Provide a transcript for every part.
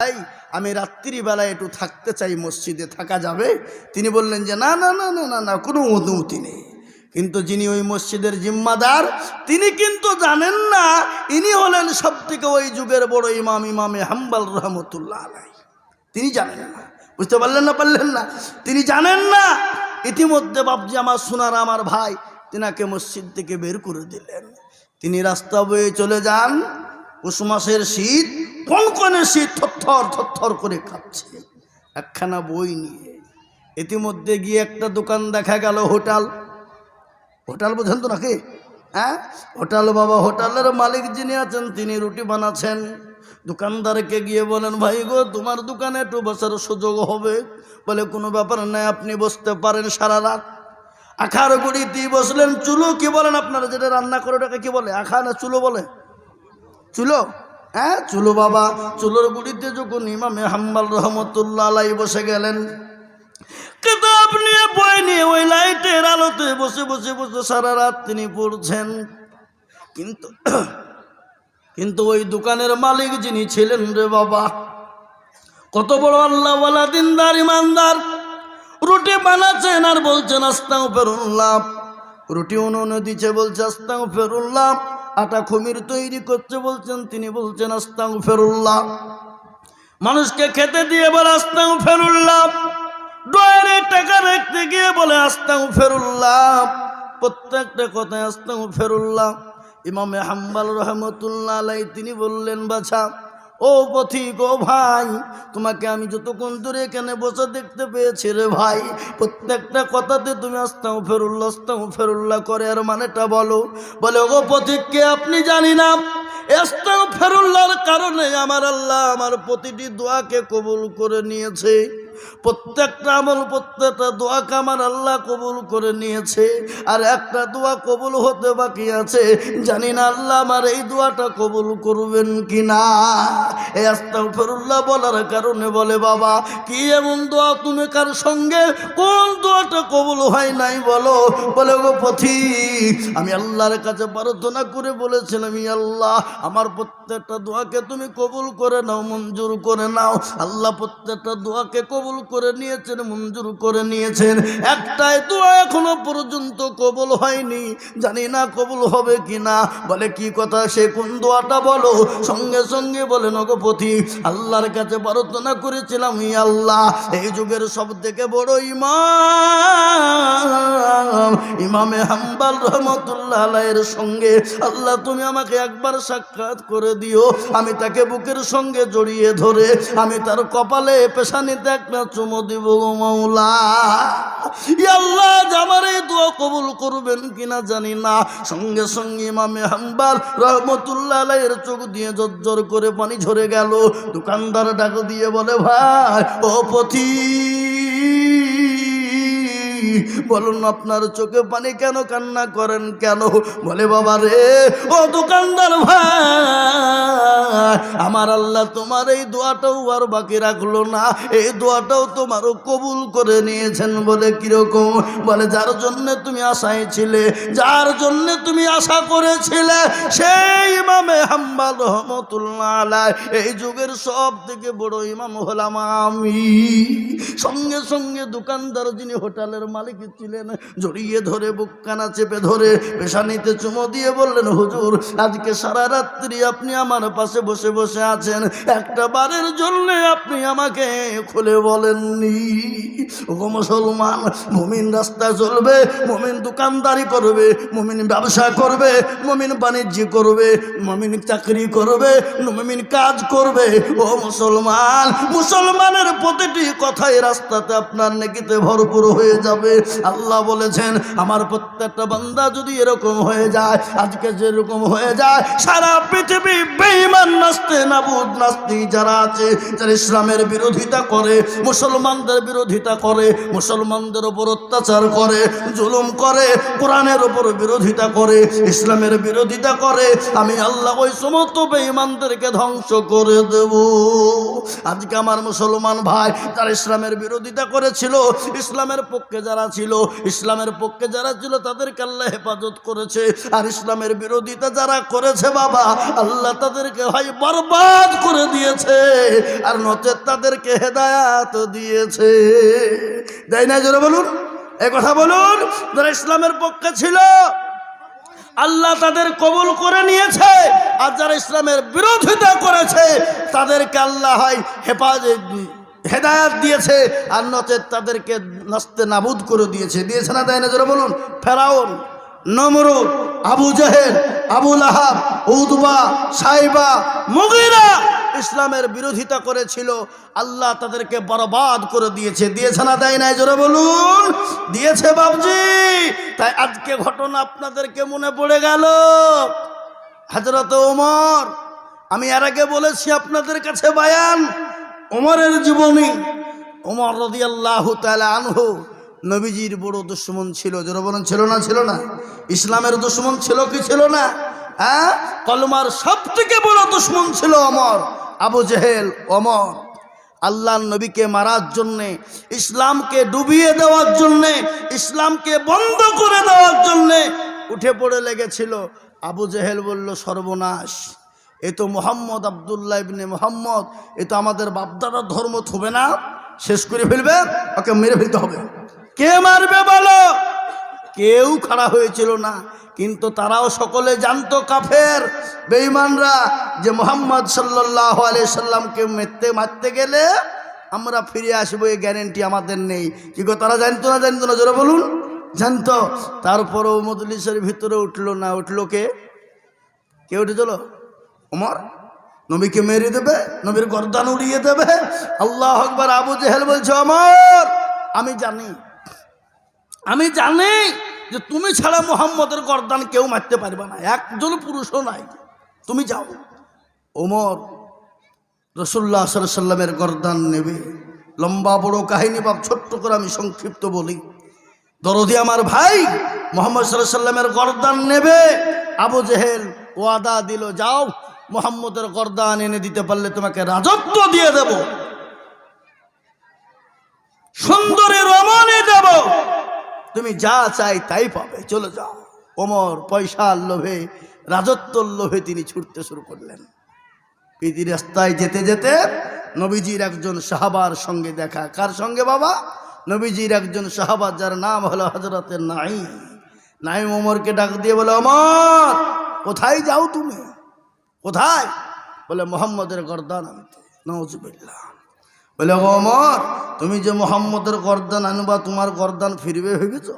তাই আমি রাত্রিবেলায় একটু থাকতে চাই, মসজিদে থাকা যাবে। তিনি বললেন যে, না না না না না না, কোনো অনুমতি নেই। কিন্তু যিনি ওই মসজিদের জিম্মাদার, তিনি কিন্তু জানেন না, ইনি হলেন সব থেকে ওই যুগের বড় ইমাম, ইমামে হাম্বাল রহমতুল্লাহ আলাই তিনি জানেন না। বুঝতে পারলেন না পারলেন না? তিনি জানেন না। ইতিমধ্যে বাবজি আমার সোনার, আমার ভাই, তিনাকে মসজিদ থেকে বের করে দিলেন। তিনি রাস্তা বয়ে চলে যান পৌষ মাসের শীত কনকনে শীত থরথর থরথর করে খাচ্ছে একখানা বই নিয়ে। ইতিমধ্যে গিয়ে একটা দোকান দেখা গেল হোটেল। হোটেল বোঝেন তো নাকি? হ্যাঁ? হোটেল বাবা, হোটেলের মালিক যিনি আছেন, তিনি রুটি বানাচ্ছেন। দোকানদারকে গিয়ে বলেন, ভাই গো, তোমার দোকানে একটু বসার সুযোগ হবে। বলে, কোনো ব্যাপার নাই, আপনি বসতে পারেন সারা রাত। আখার গুড়িতে বসলেন। চুলো কি বলেন আপনারা? যেটা রান্না করে ওটাকে কি বলে? আখা না চুলো বলে? চুলো? হ্যাঁ চুলো বাবা, চুলোর গুড়িতে যখন ইমামে হাম্বাল রহমতুল্লাহ আলাই বসে গেলেন, কিতাব নিয়ে, বই নিয়ে ওই লাইটের আলোতে বসে বসে বসে সারা রাত তিনি পড়ছেন। কিন্তু কিন্তু ওই দোকানের মালিক যিনি ছিলেন রে বাবা, কত বড় আল্লাহওয়ালা দিনদার, ইমানদার। রুটি বানাচ্ছেন আর বলছেন আস্তাও ফেরুল্লাহ রুটি উনুনে দিচ্ছে, বলছে আস্তাও ফেরুল্লাহ আটা খমির তৈরি করছে বলছেন, তিনি বলছেন আস্তাং ফেরুল্লাহ মানুষকে খেতে দিয়ে বলে আস্তাং ফেরুল্লাহ ডয়ারে টাকা রাখতে গিয়ে বলে আস্তাং ফেরুল্লাহ প্রত্যেকটা কথায় আস্তাং ফেরুল্লাহ ইমামে হাম্বাল রহমতুল্লাহ আলাই তিনি বললেন, বাছা ও পথিক ও ভাই, তোমাকে আমি যতক্ষণ ধরে এখানে বসে দেখতে পেয়েছি রে ভাই, প্রত্যেকটা কথাতে তুমি আস্তাও ফেরুল্লা আস্তাও ফেরুল্লা করে আর মানেটা বলো। বলে ও পথিককে আপনি জানি না? আস্তাও ফেরুল্লাহর কারণে আমার আল্লাহ আমার প্রতিটি দোয়াকে কবুল করে নিয়েছে। প্রত্যেকটা আমল, প্রত্যেকটা দোয়াকে আমার আল্লাহ কবুল করে নিয়েছে। আর একটা দোয়া কবুল হতে বাকি আছে। জানি না আল্লাহ আমার এই দোয়াটা কবুল করবেন কি না এই আস্তাগফিরুল্লাহ বলার কারণে বলে, বাবা, কি এমন দোয়া তুমি কার সঙ্গে? কোন দোয়াটা কবুল হয় নাই বলো? বলে, গো পথি, আমি আল্লাহর কাছে প্রার্থনা করে বলেছিলাম আল্লাহ, আমার প্রত্যেকটা দোয়াকে তুমি কবুল করে নাও, মঞ্জুর করে নাও। আল্লাহ প্রত্যেকটা দোয়াকে কবুল করে নিয়েছেন, মঞ্জুর করে নিয়েছেন। একটাই দোয়া এখনও পর্যন্ত কবুল হয়নি। জানি না কবুল হবে কি না বলে কি কথা? সে কোন দোয়াটা বলো? সঙ্গে সঙ্গে বলে নগপতি আল্লাহর কাছে প্রার্থনা করেছিলাম ই আল্লাহ। এই যুগের সব থেকে বড় ইমাম, ইমামে হাম্বাল রহমতুল্লাহ আলাইয়ের সঙ্গে। আল্লাহ, তুমি আমাকে একবার সাক্ষাৎ করে দিও। আমি তাকে বুকের সঙ্গে জড়িয়ে ধরে, আমি তার কপালে পেশানিতে একটা চুমো দিব গো মৌলা আল্লাহ কবুল করবেন কিনা জানি না। সঙ্গে সঙ্গে ইমামে হাম্বাল রহমতুল্লাহ আলাইয়ের চোখ দিয়ে জর্জর করে পানি ঝরে গেল। দোকানদার ডাক দিয়ে বলে, ভাই, ও পথি, বলুন আপনার চোখে পানি কেন কান্না করেন কেন? বলে বাবা রে ও দোকানদার ভাই আমার আল্লাহ তোমার এই দোয়াটাও আর বাকি রাখল না। এই দোয়াটাও তোমারও কবুল করে নিয়েছেন বলে কীরকম? বলে, যার জন্য তুমি আশায় ছিলে, যার জন্য তুমি আশা করেছিলে, সেই ইমামে হাম্বাল রহমতুল্লাহ এই যুগের সব থেকে বড় ইমাম হলাম আমি। সঙ্গে সঙ্গে দোকানদার যিনি হোটেলের মালিক ছিলেন, জড়িয়ে ধরে বুককানা চেপে ধরে পেশানিতে চুমো দিয়ে বললেন, হুজুর, আজকে সারা রাত্রি আপনি আমার পাশে বসে বসে আছেন, একটা বারের জন্য আপনি আমাকে খুলে বলেননি। ও মুসলমান, মুমিন রাস্তায় চলবে, মুমিন দোকানদারি করবে, মুমিন ব্যবসা করবে, মুমিন বাণিজ্য করবে, মুমিন চাকরি করবে, মুমিন কাজ করবে। ও মুসলমান, মুসলমানের প্রতিটি কথাই রাস্তাতে আপনার নেকিতে ভরপুর হয়ে যাবে। আল্লাহ বলেছেন, আমার প্রত্যেকটা বান্দা যদি এরকম হয়ে যায়, আজকে যেরকম হয়ে যায়, সারা পৃথিবী বেঈমান নাস্তে নাবুদ নাস্তি যারা আছে, যারা ইসলামের বিরোধিতা করে, মুসলমানদের বিরোধিতা করে, মুসলমানদের ওপর অত্যাচার করে, জুলুম করে, কোরআনের ওপর বিরোধিতা করে, ইসলামের বিরোধিতা করে, আমি আল্লাহ ওই সমস্ত ধ্বংস করে দেব। আজকে আমার মুসলমান ভাই, যারা ইসলামের বিরোধিতা করেছিল, ইসলামের পক্ষে যারা ছিল, ইসলামের পক্ষে যারা ছিল, তাদেরকে আল্লাহ হেফাজত করেছে। আর ইসলামের বিরোধিতা যারা করেছে, বাবা, আল্লাহ তাদেরকে বরবাদ করে দিয়েছে আর নচেত তাদেরকে হেদায়াত দিয়েছে। তাই না জোরে বলুন? এ কথা বলুন, যারা ইসলামের পক্ষে ছিল, আল্লাহ তাদের কবুল করে নিয়েছে আর যারা ইসলামের বিরোধিতা করেছে, তাদেরকে আল্লাহ হয় হেফাজত হেদায়াত দিয়েছে আর নচেত তাদেরকে নস্তে নাবুদ করে দিয়েছে। দিয়েছে না তাই না যারা বলুন? ফেরাউন। নমরুদ আবু জাহেদ আবু আহাব উদবা, সাইবা, মুগিরা ইসলামের বিরোধিতা করেছিল। আল্লাহ তাদেরকে বরবাদ করে দিয়েছে। দিয়েছে না দেয় নাই? জোরে বলুন। দিয়েছে বাবজি তাই আজকে ঘটনা আপনাদেরকে মনে পড়ে গেল। হাজরত ওমর, আমি এর আগে বলেছি আপনাদের কাছে বায়ান। ওমরের জীবনী, ওমর রদি আল্লাহ আনহু। নবীজির বড় দুশ্মন ছিল, জোরে ছিল না ছিল না? ইসলামের দুশ্মন ছিল কি ছিল না? হ্যাঁ? কলমার সব থেকে বড় দুশ্মন ছিল অমর, আবু জেহেল, অমর। আল্লাহ নবীকে মারার জন্যে, ইসলামকে ডুবিয়ে দেওয়ার জন্যে, ইসলামকে বন্ধ করে দেওয়ার জন্যে উঠে পড়ে লেগেছিল। আবু জেহেল বলল, সর্বনাশ। এ তো মোহাম্মদ আবদুল্লাহ ইবনে মোহাম্মদ। এ তো আমাদের বাপদাদার ধর্ম থবে না। শেষ করে ফেলবে, ওকে মেরে ফেলতে হবে। কে মারবে বলো? কেউ খাড়া হয়েছিল না, কিন্তু তারাও সকলে জানতো কাফের। বেঈমানরা যে মোহাম্মদ সাল্লাহ সাল্লামকে মেরতে মারতে গেলে আমরা ফিরে আসব, এই গ্যারেন্টি আমাদের নেই। কি গো, তারা জানতো না জানতো না? জোরে বলুন। জানতো। তারপরও মজলিসের ভিতরে উঠল না, উঠল কে? কে উঠে চলো ওমর? নবীকে মেরে দেবে, নবীর গর্দান উড়িয়ে দেবে। আল্লাহ আকবর, আবু জেহেল বলছে অমর আমি জানি। আমি জানি যে তুমি ছাড়া মোহাম্মদের গর্দান কেউ মারতে পারবে না, একজন পুরুষও নাই। তুমি যাও। ওমর রসুল্লাহ সাল্লামের গর্দান নেবে। লম্বা বড় কাহিনী, বাপ, ছোট্ট করে আমি সংক্ষিপ্ত বলি। দরদি আমার ভাই মোহাম্মদ সাল্লাহ সাল্লামের গর্দান নেবে। আবু জেহেল ওয়াদা দিল, যাও, মোহাম্মদের গরদান এনে দিতে পারলে তোমাকে রাজত্ব দিয়ে দেব। সুন্দরী রমণী দেব তুমি যা চাই তাই পাবে, চলে যাও। ওমর, পয়সার লোভে, রাজত্বর লোভে তিনি ছুটতে শুরু করলেন। পিতি রাস্তায় যেতে যেতে নবীজির একজন সাহাবার সঙ্গে দেখা। কার সঙ্গে বাবা? নবীজির একজন সাহাবার যার নাম হলো হজরতের নাই নাই ওমরকে ডাক দিয়ে বলে অমর কোথায় যাও তুমি? কোথায়? বলে, মোহাম্মদের গর্দান আনতে। নজুবিল্লাহ বলে অমর, তুমি যে মোহাম্মদের গর্দান আনবা, তোমার গর্দান ফিরবে ভেবেছ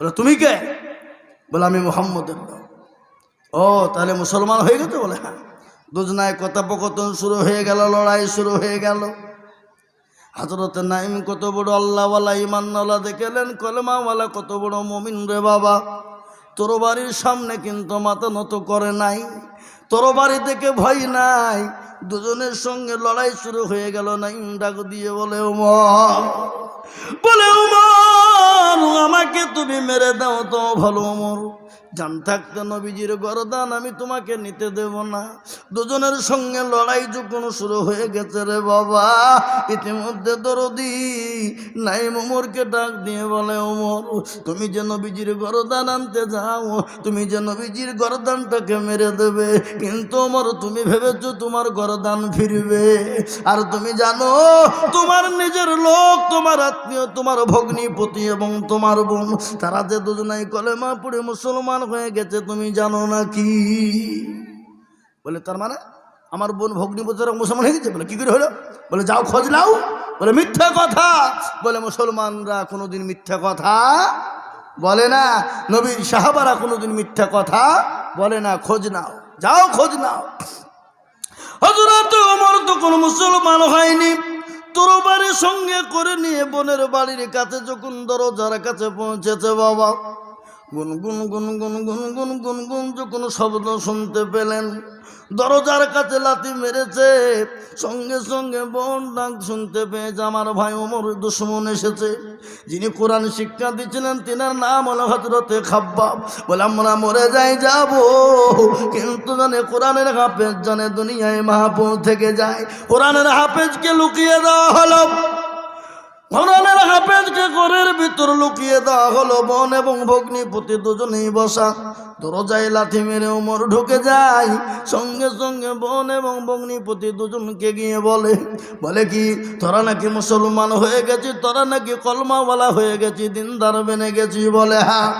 বলে, তুমি কে? বলে, আমি মোহাম্মদের ও, তাহলে মুসলমান হয়ে গেছে বলে? হ্যাঁ। দুজনায় কথোপকথন শুরু হয়ে গেল, লড়াই শুরু হয়ে গেল। হাজরতে নাইম কত বড় আল্লাহওয়ালা ইমানওয়ালা দেখেলেন, কলমাওয়ালা, কত বড় মমিন রে বাবা। তোর বাড়ির সামনে কিন্তু মাথা নত করে নাই। তোর বাড়ি থেকে ভয় নাই। দুজনের সঙ্গে লড়াই শুরু হয়ে গেল না ডাক দিয়ে বলে উমর বলে উমর আমাকে তুমি মেরে দাও তো, ভালো উমর জান থাকতে নবীজির গরদান আমি তোমাকে নিতে দেব না। দুজনের সঙ্গে লড়াই যখন শুরু হয়ে গেছে রে বাবা। ইতিমধ্যে দরদি নাই উমরকে ডাক দিয়ে বলে উমর তুমি যে নবীজির গরদান আনতে যাও, তুমি যে নবীজির গরদানটাকে মেরে দেবে। কিন্তু ওমর, তুমি ভেবেছো তোমার গরদান ফিরবে। আর তুমি জানো, তোমার নিজের লোক, তোমার আত্মীয়, তোমার ভগ্নিপতি এবং তোমার বোন, তারা যে দুজনাই কলেমা পড়ে মুসলমান হয়ে গেছে, তুমি জানো না কি? বলে, তার মানে আমার বোন ভগ্নিপতিরা মুসলমান হয়ে গেছে? বলে, কি করে হলো? বলে, যাও খোঁজ নাও। বলে, মিথ্যা কথা। বলে, মুসলমানরা কোনোদিন মিথ্যা কথা বলে না। নবীর সাহাবারা কোনোদিন মিথ্যা কথা বলে না। খোঁজ নাও। যাও, খোঁজ নাও। হজরত ওমর তো কোনো মুসলমান হয়নি। তরবারের সঙ্গে করে নিয়ে বোনের বাড়ির কাছে, যখন দরজার কাছে পৌঁছেছে বাবা। গুন গুন গুন গুন গুন গুন গুন গুন যখন শব্দ শুনতে পেলেন, দরজার কাছে লাথি মেরেছে, সঙ্গে সঙ্গে বোন ডাক শুনতে পেয়েছে আমার ভাই ওমর দুশ্মন এসেছে। যিনি কোরআন শিক্ষা দিচ্ছিলেন তিনার নাম হলো হজরতে খাব্বাব। বলে, আমরা মরে যাই, যাব। কিন্তু জানে কোরআনের হাফেজ, জানে দুনিয়ায় মাহাপুর থেকে যায়। কোরআনের হাফেজকে লুকিয়ে দেওয়া হলো। কোরআনের হাফেজকে ঘরের ভিতর লুকিয়ে দেওয়া হলো বন এবং ভগ্নিপতি দুজনেই বসা। দরজায় লাথি মেরে উমর ঢুকে যায়। সঙ্গে সঙ্গে বন এবং ভগ্নিপতি দুজনকে গিয়ে বলে বলে কি, তোরা নাকি মুসলমান হয়ে গেছি, তোরা নাকি কলমাওয়ালা হয়ে গেছি, দিনদার বেনে গেছি? বলে হ্যাঁ।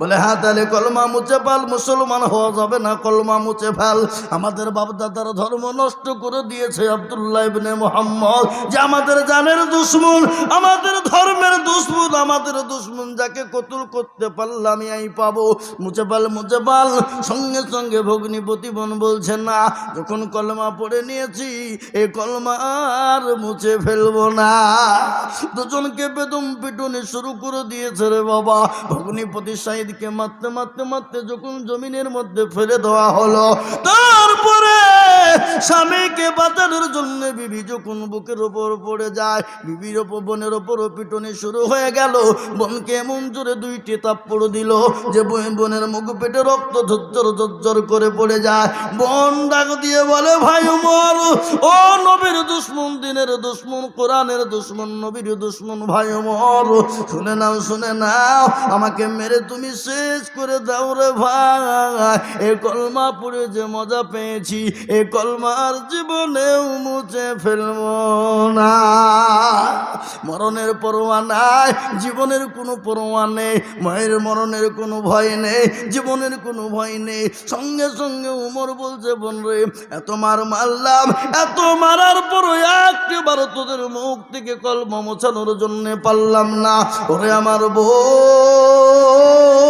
বলে হ্যাঁ তাহলে কলমা মুছে ফাল, মুসলমান হওয়া যাবে না, কলমা মুছে ফাল। আমাদের বাপদাদার ধর্ম নষ্ট করে দিয়েছে আবদুল্লাহ ইবনে মোহাম্মদ। যে আমাদের জানের দুশ্মন, আমাদের ধর্মের দুশ্মন, আমাদের দুশ্মন যাকে কতুল করতে পারলাম এই পাবো। মুছে পাল মুছে পাল সঙ্গে সঙ্গে ভগ্নিপতি বোন বলছে, না, যখন কলমা পড়ে নিয়েছি এই কলমা আর মুছে ফেলব না। দুজনকে বেদম পিটুনি শুরু করে দিয়েছে রে বাবা। ভগ্নিপতি সাইদকে মারতে মারতে মারতে যখন জমিনের মধ্যে ফেলে দেওয়া হলো, তারপরে স্বামীকে বাঁচানোর জন্য বিবি যখন বুকের ওপর পড়ে যায়, বিবির ওপর, বোনের ওপরও পিটনি শুরু হয়ে গেল। বোনকে এমন জোরে দুইটি তাপ্পড় দিল যে বোন- বোনের মুখ পেটে রক্ত ঝরঝর ঝরঝর করে পড়ে যায়। বোন ডাক দিয়ে বলে, ভাই উমর, ও নবীর দুশ্মন, দিনের দুশ্মন, কোরআনের দুশ্মন, নবীর দুশ্মন, ভাই উমর, শুনে নাও শুনে নাও, আমাকে মেরে তুমি শেষ করে দাও রে ভাই। এ কলমা পড়ে যে মজা পেয়েছি, এ কলমার জীবনেও মুছে ফেলব না। মরণের পরোয়া নাই, জীবনের কোনো পরোয়া নেই, মায়ের মরণের কোনো ভয় নেই, জীবনের কোনো ভয় নেই। সঙ্গে সঙ্গে উমর বলছে, বোন রে, এত মার মারলাম এত মারার পরও একবার তোদের মুখ থেকে কলমা মোছানোর জন্য পারলাম না। ওরে আমার বোন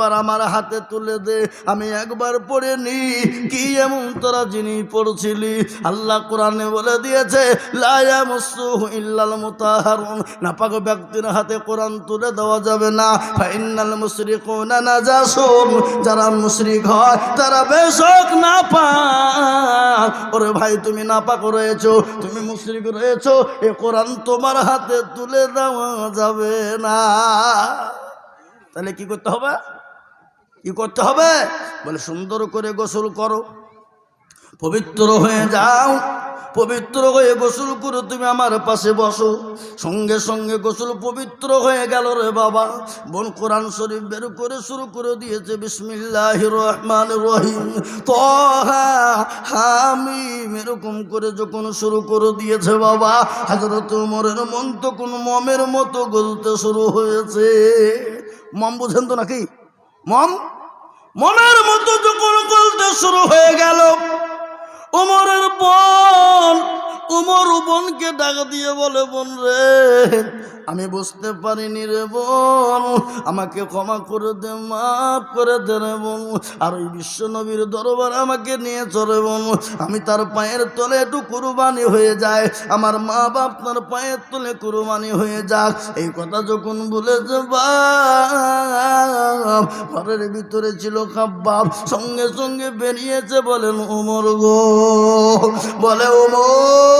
একবার আমার হাতে তুলে দে, আমি একবার পড়ে নি। কি এমন তোরা যিনি পড়ছিলি? আল্লাহ কোরআনে বলে দিয়েছে লায়া ইল্লাল মুতাহারুন। নাপাক ব্যক্তির হাতে কোরআন তুলে দেওয়া যাবে না। ফাইনাল মুশরিকুনা নাজাসুন। যারা মুশরিক হয়, তারা বেশক না পাক ওরে ভাই, তুমি নাপাক রয়েছো, তুমি মুশরিক রয়েছো, এ কোরআন তোমার হাতে তুলে দেওয়া যাবে না। তাহলে কি করতে হবে? কি করতে হবে? বলে, সুন্দর করে গোসল করো। পবিত্র হয়ে যাও। পবিত্র হয়ে গোসল করে তুমি আমার পাশে বসো। সঙ্গে সঙ্গে গোসল পবিত্র হয়ে গেল রে বাবা। বোন, কোরআন শরীফ বের করে শুরু করে দিয়েছে। বিসমিল্লাহ রহমান রহিম। হামিম, এরকম করে যখন শুরু করে দিয়েছে বাবা হাজরত উমরের মন তো কোন মমের মতো গলতে শুরু হয়েছে। মম বুঝেন তো নাকি? মম মনের মতো যখন গলতে শুরু হয়ে গেল উমরের বোন উমর বোনকে ডাক দিয়ে বলে, বোন রে, আমি বুঝতে পারিনি রে বোন, আমাকে ক্ষমা করে দে, মাফ করে দে রে বোন, আর ওই বিশ্ব নবীর দরবার আমাকে নিয়ে চলে বোন, আমি তার পায়ের তলে একটু কুরবানি হয়ে যায় আমার মা বাপ তার পায়ের তলে কুরবানি হয়ে যাক। এই কথা যখন বলেছে বাপ, ঘরের ভিতরে ছিল খাব্বাব, সঙ্গে সঙ্গে বেরিয়েছে বলেন উমর গো। বলে, উমর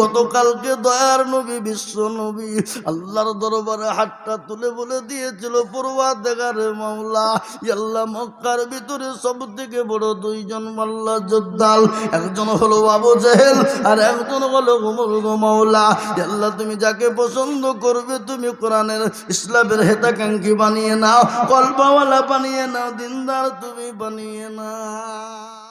গতকালকে দয়ার নবী, বিশ্ব নবী আল্লাহর দরবারে হাতটা তুলে বলে দিয়েছিল পূর্বা দেখারে মাওলা আল্লাহ মক্কার ভিতরে সব থেকে বড় দুইজন মাল্লা যোদ্ধাল একজন হলো আবু জেহেল আর একজন হলো উমর গো মাওলা। আল্লাহ তুমি যাকে পছন্দ করবে, তুমি কোরআনের ইসলামের হেতাকাঙ্ক্ষী বানিয়ে নাও কল্পাওয়ালা বানিয়ে নাও, দিনদার তুমি বানিয়ে নাও।